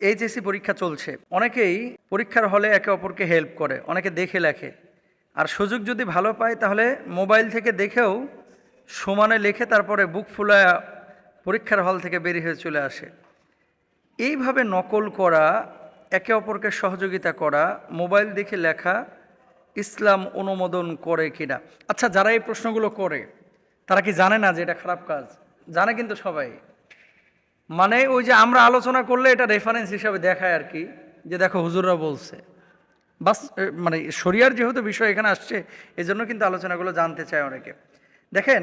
HSC পরীক্ষা চলছে। অনেকেই পরীক্ষার হলে একে অপরকে হেল্প করে, অনেকে দেখে লেখে। আর সুযোগ যদি ভালো পায়, তাহলে মোবাইল থেকে দেখেও সমানে লেখে তারপরে বুক ফুলা পরীক্ষার হল থেকে বেরিয়ে হয়ে চলে আসে। এইভাবে নকল করা, একে অপরকে সহযোগিতা করা মোবাইল দেখে লেখা, ইসলাম অনুমোদন করে কিনা? আচ্ছা যারা এই প্রশ্নগুলো করে, তারা কি জানে না যে এটা খারাপ কাজ? জানে কিন্তু সবাই। মানে ওই যে আমরা আলোচনা করলে এটা রেফারেন্স হিসাবে দেখায় আর কি, যে দেখো হুজুররা বলছে। বাস মানে শরিয়ার যেহেতু বিষয় এখানে আসছে, এজন্য কিন্তু আলোচনাগুলো জানতে চায় অনেকে। দেখেন,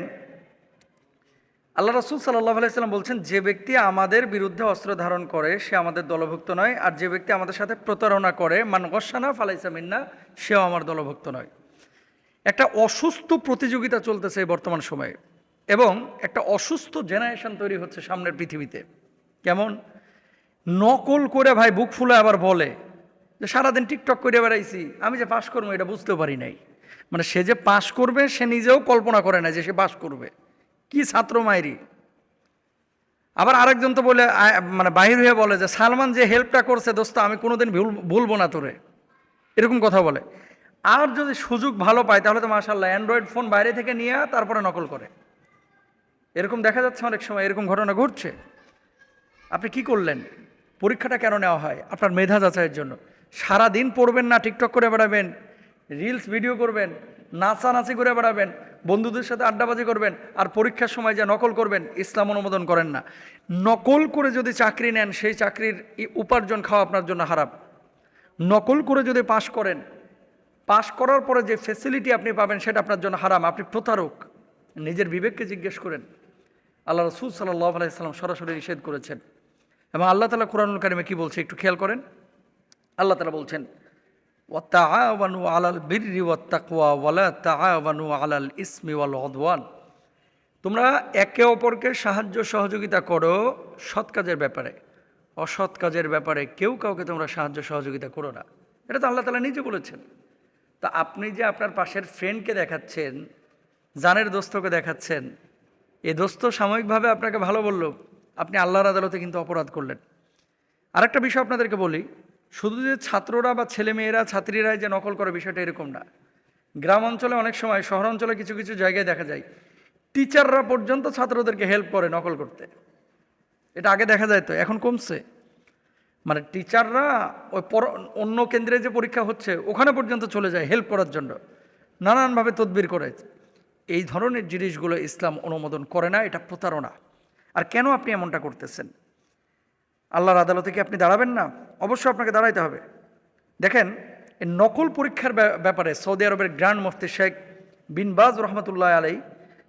আল্লাহ রসুল সাল্লাহ আলাইসাল্লাম বলছেন, যে ব্যক্তি আমাদের বিরুদ্ধে অস্ত্র ধারণ করে, সে আমাদের দলভুক্ত নয়, আর যে ব্যক্তি আমাদের সাথে প্রতারণা করে, মান গসানা ফালাইসা মিন্না, সেও আমার দলভুক্ত নয়। একটা অসুস্থ প্রতিযোগিতা চলতেছে বর্তমান সময়ে, এবং একটা অসুস্থ জেনারেশন তৈরি হচ্ছে সামনের পৃথিবীতে। কেমন? নকল করে ভাই বুক ফুলে আবার বলে যে, সারাদিন টিকটক করে বেড়াইছি, আমি যে পাশ করব এটা বুঝতেও পারি নাই। মানে সে যে পাশ করবে, সে নিজেও কল্পনা করে না যে সে পাশ করবে। কি ছাত্র মায়েরি আবার আরেকজন তো বলে মানে বাহির হয়ে বলে যে, সালমান যে হেল্পটা করছে, দোস্ত, আমি কোনোদিন ভুল, ভুলবো না তোরে। এরকম কথা বলে। আর যদি সুযোগ ভালো পায়, তাহলে তো মাশাল্লাহ অ্যান্ড্রয়েড ফোন বাইরে থেকে নিয়ে তারপরে নকল করে। এরকম দেখা যাচ্ছে অনেক সময়, এরকম ঘটনা ঘটছে। আপনি কি করলেন? পরীক্ষাটা কেন নেওয়া হয়? আপনার মেধা যাচাইয়ের জন্য। সারা দিন পড়বেন না, টিকটক করে বেড়াবেন রিলস ভিডিও করবেন, নাচানাচি করে বেড়াবেন, বন্ধুদের সাথে আড্ডাবাজি করবেন, আর পরীক্ষার সময় যা নকল করবেন, ইসলাম অনুমোদন করেন না। নকল করে যদি চাকরি নেন, সেই চাকরির উপার্জন খাওয়া আপনার জন্য হারাপ নকল করে যদি পাশ করেন, পাশ করার পরে যে ফেসিলিটি আপনি পাবেন, সেটা আপনার জন্য হারাম। আপনি প্রতারক। নিজের বিবেককে জিজ্ঞেস করেন। আল্লাহ রসুল সাল্লাহ আলাইসাল্লাম সরাসরি নিষেধ করেছেন। এবং আল্লাহ তালা কোরআনুল কারিমে কী বলছে একটু খেয়াল করেন? আল্লাহ তালা বলছেন ওয়াতাআওয়ানু আলাল বিররি ওয়াত্তাকওয়া ওয়ালা তাআওয়ানু আলাল ইসমি ওয়াল উদওয়ান। তোমরা একে অপরকে সাহায্য সহযোগিতা করো সৎ কাজের ব্যাপারে। অসৎ কাজের ব্যাপারে কেউ কাউকে তোমরা সাহায্য সহযোগিতা করো না। এটা তো আল্লাহ তালা নিজে বলেছেন। তা আপনি যে আপনার পাশের ফ্রেন্ডকে দেখাচ্ছেন, জানের দোস্তকে দেখাচ্ছেন, এ দোস্ত সাময়িকভাবে আপনাকে ভালো বলল আপনি আল্লাহর আদালতে কিন্তু অপরাধ করলেন। আরেকটা বিষয় আপনাদেরকে বলি, শুধু যে ছাত্ররা বা ছেলেমেয়েরা ছাত্রীরা যে নকল করে বিষয়টা এরকম না। গ্রাম অঞ্চলে অনেক সময়, শহর অঞ্চলে কিছু কিছু জায়গায় দেখা যায়, টিচাররা পর্যন্ত ছাত্রদেরকে হেল্প করে নকল করতে। এটা আগে দেখা যায় তো, এখন কমছে। মানে টিচাররা ওই অন্য কেন্দ্রে যে পরীক্ষা হচ্ছে, ওখানে পর্যন্ত চলে যায় হেল্প করার জন্য। নানানভাবে তদবির করে। এই ধরনের জিনিসগুলো ইসলাম অনুমোদন করে না, এটা প্রতারণা। আর কেন আপনি এমনটা করতেছেন? আল্লাহর আদালতে কি আপনি দাঁড়াবেন না? অবশ্যই আপনাকে দাঁড়াইতে হবে। দেখেন, এই নকল পরীক্ষার ব্যা- ব্যাপারে সৌদি আরবের গ্র্যান্ড মুফতি শেখ বিন বাজ রহমতুল্লাহ আলাই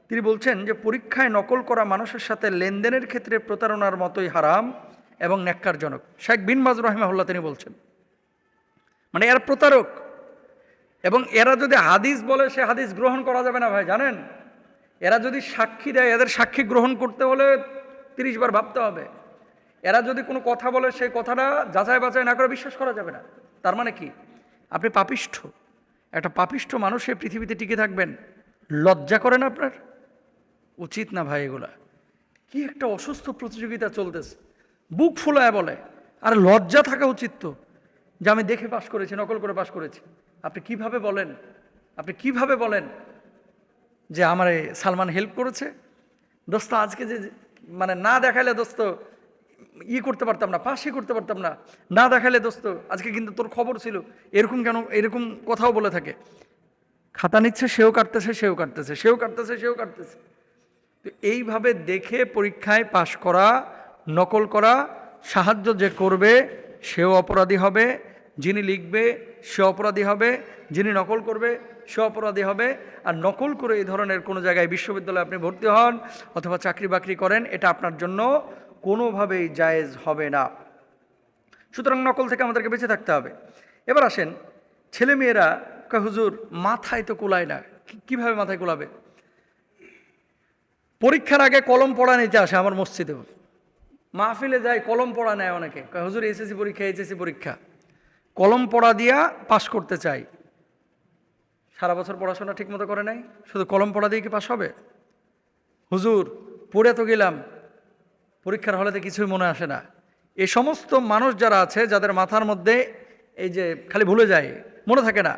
তিনি বলছেন যে, পরীক্ষায় নকল করা মানুষের সাথে লেনদেনের ক্ষেত্রে প্রতারণার মতোই হারাম এবং ন্যাক্কারজনক। শেখ বিন বাজ রহমাহুল্লাহ তিনি বলছেন মানে এরা প্রতারক এবং এরা যদি হাদিস বলে সে হাদিস গ্রহণ করা যাবে না ভাই, জানেন? এরা যদি সাক্ষী দেয়, এদের সাক্ষী গ্রহণ করতে হলে তিরিশ বার ভাবতে হবে। এরা যদি কোনো কথা বলে, সেই কথাটা যাচাই বাছাই না করে বিশ্বাস করা যাবে না। তার মানে কি? আপনি পাপিষ্ঠ। একটা পাপিষ্ঠ মানুষ এই পৃথিবীতে টিকে থাকবেন। লজ্জা করেন আপনার? উচিত না ভাই এগুলা। কি একটা অসুস্থ প্রতিযোগিতা চলতেছে। বুক ফুলায় বলে। আর লজ্জা থাকা উচিত তো। যে আমি দেখে পাশ করেছি, নকল করে পাশ করেছি। আপনি কীভাবে বলেন? আপনি কীভাবে বলেন যে আমার সালমান হেল্প করেছে? দোস্ত, আজকে যে মানে না দেখাইলে দোস্ত, ই করতে পারতাম না পাশই করতে পারতাম না। না দেখালে দোস্ত, আজকে কিন্তু তোর খবর ছিল, এরকম কেন, এরকম কথাও বলে থাকে। খাতা নিচ্ছে, সেও কাটতেছে সেও কাটতেছে সেও কাটতেছে সেও কাটতেছে। তো এইভাবে দেখে পরীক্ষায় পাশ করা, নকল করা, সাহায্য যে করবে, সেও অপরাধী হবে। যিনি লিখবে, সে অপরাধী হবে, যিনি নকল করবে, সে অপরাধী হবে। আর নকল করে এই ধরনের কোনো জায়গায় বিশ্ববিদ্যালয়ে আপনি ভর্তি হন অথবা চাকরি বাকরি করেন, এটা আপনার জন্য কোনোভাবেই জায়েজ হবে না। সুতরাং নকল থেকে আমাদেরকে বেঁচে থাকতে হবে। এবার আসেন, ছেলেমেয়েরা হুজুর, মাথায় তো কুলায় না। কীভাবে মাথায় কুলাবে? পরীক্ষার আগে কলম পড়া নিতে আসে আমার মসজিদে মাহফিলে যায়, কলম পড়া নেয় অনেকে। হুজুর, এসএসসি পরীক্ষা এসএসসি পরীক্ষা। কলম পড়া দিয়া পাশ করতে চাই। সারা বছর পড়াশোনা ঠিকমতো করে নাই? শুধু কলম পড়া দিয়ে কি পাশ হবে? হুজুর, পড়ে তো গেলাম। পরীক্ষার হলেতে কিছুই মনে আসে না। এই সমস্ত মানুষ যারা আছে, যাদের মাথার মধ্যে এই যে খালি ভুলে যায়, মনে থাকে না।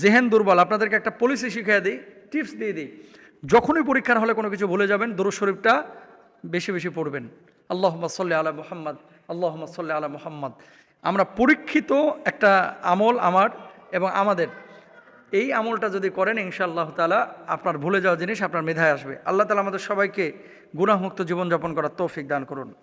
জেহেন দুর্বল, আপনাদেরকে একটা পলিসি শিখিয়ে দিই টিপস দিয়ে দিই। যখনই পরীক্ষার হলে কোনো কিছু ভুলে যাবেন, দুরুদ শরীফটা বেশি বেশি পড়বেন। আল্লাহ সাল্লি আলা মুহাম্মদ আল্লাহ সাল্লি আলা মুহাম্মদ। আমরা পরীক্ষিত একটা আমল আমার এবং আমাদের। এই আমলটা যদি করেন, ইনশাআল্লাহ তালা আপনার ভুলে যাওয়া জিনিস, আপনার মেধায় আসবে। আল্লাহ তালা আমাদের সবাইকে গুণামুক্ত জীবনযাপন করার তৌফিক দান করুন।